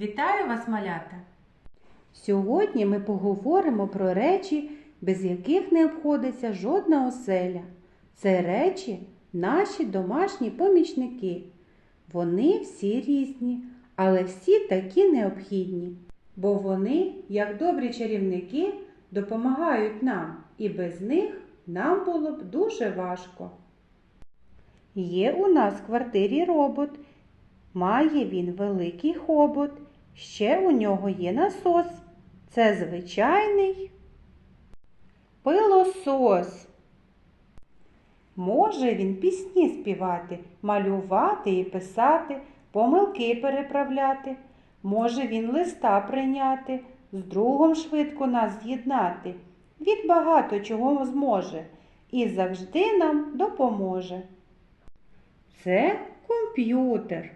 Вітаю вас, малята! Сьогодні ми поговоримо про речі, без яких не обходиться жодна оселя. Це речі наші домашні помічники. Вони всі різні, але всі такі необхідні, бо вони, як добрі чарівники, допомагають нам, і без них нам було б дуже важко. Є у нас в квартирі робот. Має він великий хобот. Ще у нього є насос. Це звичайний пилосос. Може він пісні співати, малювати і писати, помилки переправляти. Може він листа прийняти, з другом швидко нас з'єднати. Він багато чого зможе і завжди нам допоможе. Це комп'ютер.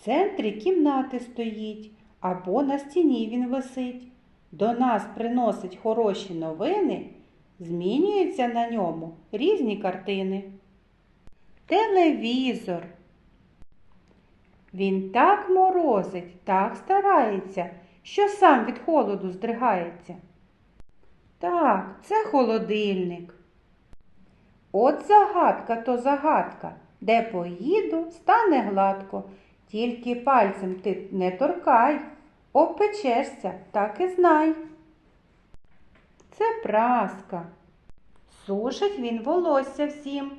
В центрі кімнати стоїть або на стіні він висить. До нас приносить хороші новини, змінюються на ньому різні картини. Телевізор. Він так морозить, так старається, що сам від холоду здригається. Так, це холодильник. От загадка то загадка, де поїду, стане гладко. Тільки пальцем ти не торкай, обпечешся, так і знай. Це праска. Сушить він волосся всім,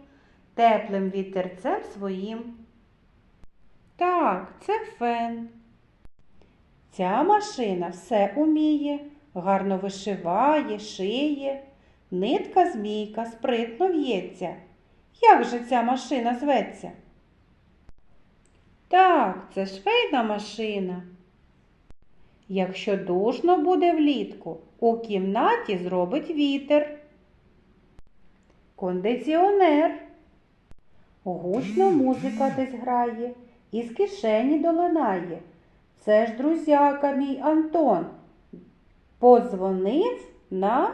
теплим вітерцем своїм. Так, це фен. Ця машина все уміє, гарно вишиває, шиє. Нитка змійка спритно в'ється. Як же ця машина зветься? Так, це швейна машина. Якщо душно буде влітку, у кімнаті зробить вітер. Кондиціонер. Гучно музика десь грає, із кишені долинає. Це ж друзяка мій Антон. Подзвонив на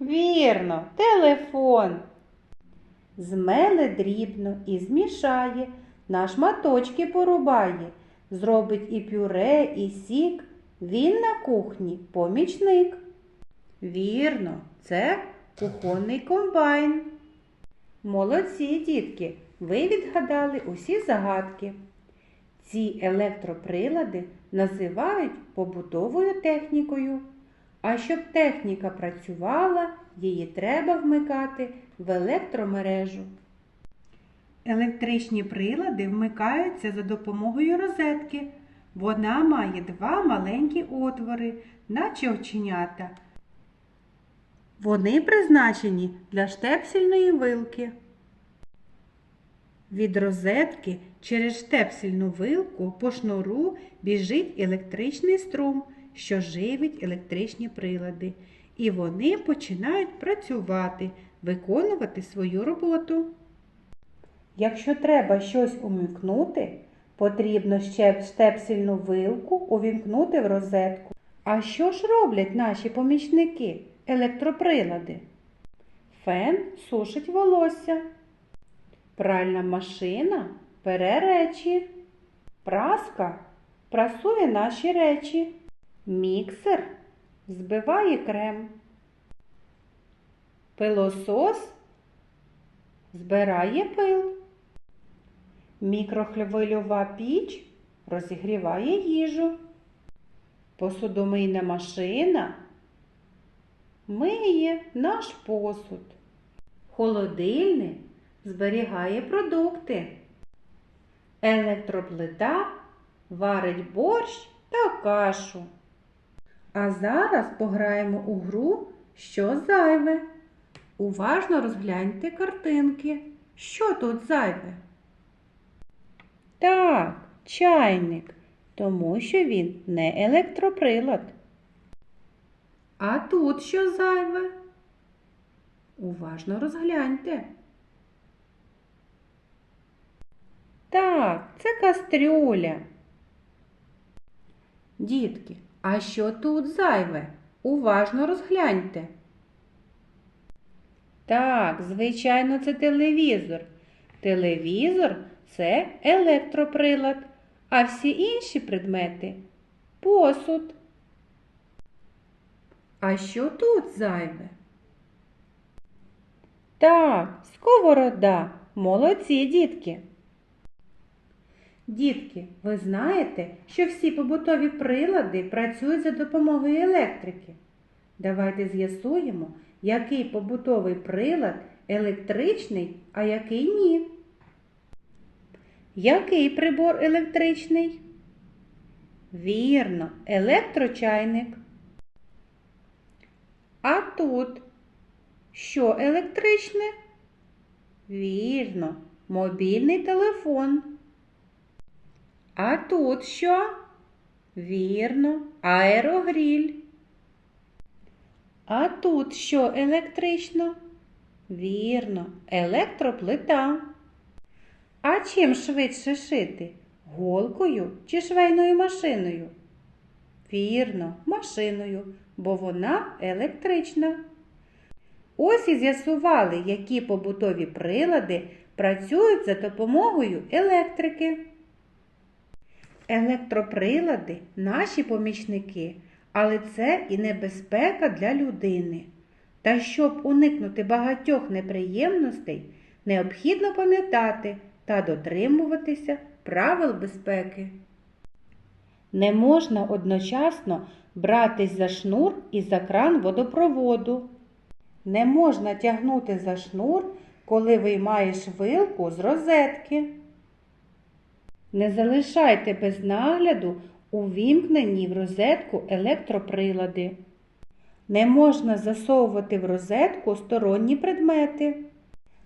вірно, телефон. Змеле дрібно і змішає, на шматочки порубає, зробить і пюре, і сік. Він на кухні помічник. Вірно, це кухонний комбайн. Молодці, дітки, ви відгадали усі загадки. Ці електроприлади називають побутовою технікою. А щоб техніка працювала, її треба вмикати в електромережу. Електричні прилади вмикаються за допомогою розетки. Вона має два маленькі отвори, наче оченята. Вони призначені для штепсельної вилки. Від розетки через штепсельну вилку по шнуру біжить електричний струм, що живить електричні прилади, і вони починають працювати, виконувати свою роботу. Якщо треба щось умікнути, потрібно ще штепсельну вилку увімкнути в розетку. А що ж роблять наші помічники, електроприлади? Фен сушить волосся. Пральна машина пере речі. Праска прасує наші речі. Міксер збиває крем. Пилосос збирає пил. Мікрохвильова піч розігріває їжу. Посудомийна машина миє наш посуд. Холодильник зберігає продукти. Електроплита варить борщ та кашу. А зараз пограємо у гру що зайве. Уважно розгляньте картинки. Що тут зайве? Так, чайник, тому що він не електроприлад. А тут що зайве? Уважно розгляньте. Так, це кастрюля. Дітки, а що тут зайве? Уважно розгляньте. Так, звичайно, це телевізор. Телевізор це електроприлад, а всі інші предмети посуд. А що тут зайве? Так, сковорода. Молодці, дітки. Дітки, ви знаєте, що всі побутові прилади працюють за допомогою електрики. Давайте з'ясуємо, який побутовий прилад електричний, а який ні. Який прибор електричний? Вірно, електрочайник. А тут що електричне? Вірно, мобільний телефон. А тут що? Вірно, аерогріль. А тут що електрично? Вірно, електроплита. А чим швидше шити? Голкою чи швейною машиною? Вірно, машиною, бо вона електрична. Ось і з'ясували, які побутові прилади працюють за допомогою електрики. Електроприлади наші помічники, але це і небезпека для людини. Та щоб уникнути багатьох неприємностей, необхідно пам'ятати та дотримуватися правил безпеки. Не можна одночасно братись за шнур і за кран водопроводу. Не можна тягнути за шнур, коли виймаєш вилку з розетки. Не залишайте без нагляду увімкнені в розетку електроприлади. Не можна засовувати в розетку сторонні предмети.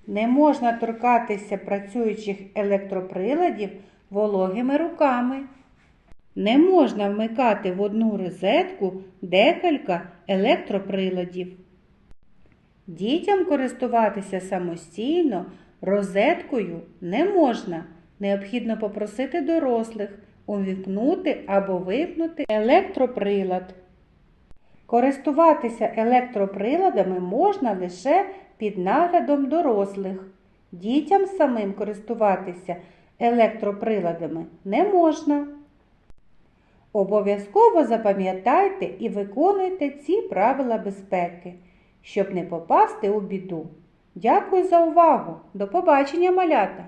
Не можна торкатися працюючих електроприладів вологими руками. Не можна вмикати в одну розетку декілька електроприладів. Дітям користуватися самостійно розеткою не можна. Необхідно попросити дорослих увімкнути або вимкнути електроприлад. Користуватися електроприладами можна лише під наглядом дорослих. Дітям самим користуватися електроприладами не можна. Обов'язково запам'ятайте і виконуйте ці правила безпеки, щоб не попасти у біду. Дякую за увагу! До побачення, малята!